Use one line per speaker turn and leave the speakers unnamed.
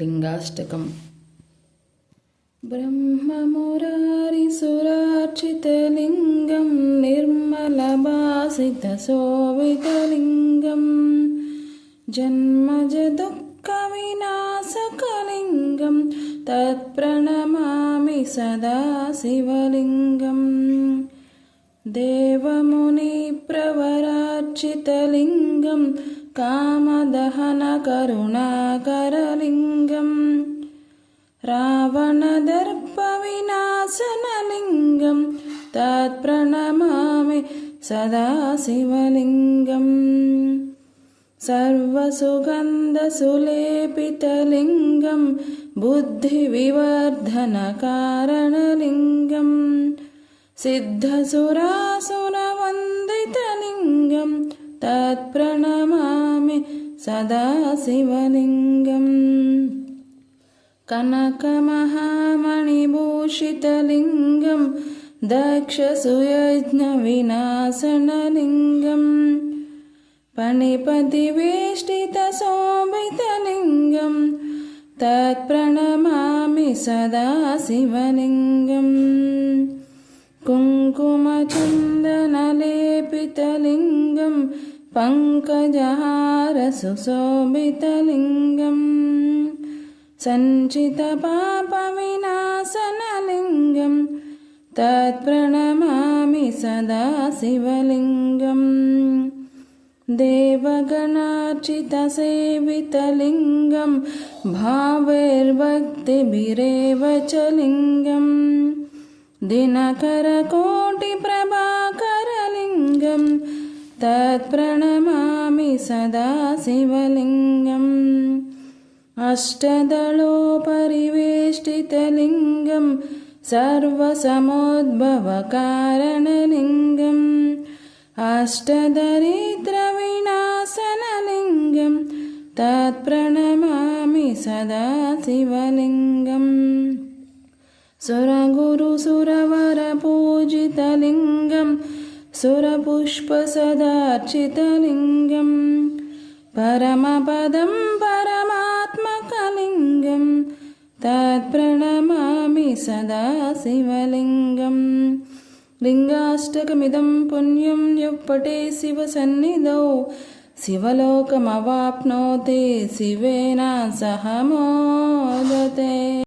लिङ्गाष्टकम् ब्रह्ममुरारिसुरार्चितलिङ्गं निर्मलभासितशोभितलिङ्गं जन्मजदुःखविनाशकलिङ्गं तत्प्रणमामि सदा शिवलिङ्गम् देवमुनिप्रवरार्चितलिङ्गं कामदहनकरुणाकरलिङ्गम् रावणदर्पविनाशनलिङ्गं तत्प्रणमामि सदा शिवलिङ्गम् सर्वसुगन्धसुलेपितलिङ्गं बुद्धिविवर्धनकारणलिङ्गम् सिद्धसुरासुरवन्दितलिङ्गं तत्प्रणमामि सदा शिवलिङ्गम् कनकमहामणिभूषितलिङ्गं दक्षसुयज्ञविनाशनलिङ्गम् पणिपतिवेष्टितशोभितलिङ्गं तत्प्रणमामि सदा शिवलिङ्गम् कुङ्कुमचन्दनलेपितलिङ्गं पङ्कजहारसुशोभितलिङ्गम् सञ्चितपापविनाशनलिङ्गं तत्प्रणमामि सदा शिवलिङ्गम् देवगणार्चितसेवितलिङ्गं भावैर्भक्तिभिरेव च लिङ्गम् दिनकरकोटिप्रभाकरलिङ्गं तत्प्रणमामि सदा शिवलिङ्गम् अष्टदलोपरिवेष्टितलिङ्गं सर्वसमोद्भवकारणलिङ्गम् अष्टदरिद्रविनाशनलिङ्गं तत्प्रणमामि सदा शिवलिङ्गम् सुरगुरुसुरवरपूजितलिङ्गं सुरपुष्पसदार्चितलिङ्गं परमपदं తత్ప్రణమామి సదా శివలింగం. లింగాష్టకమిదం పుణ్యం యొప్పటే శివసన్నిధౌ శివలోకమవాప్నోతే శివేన సహ మోదతే.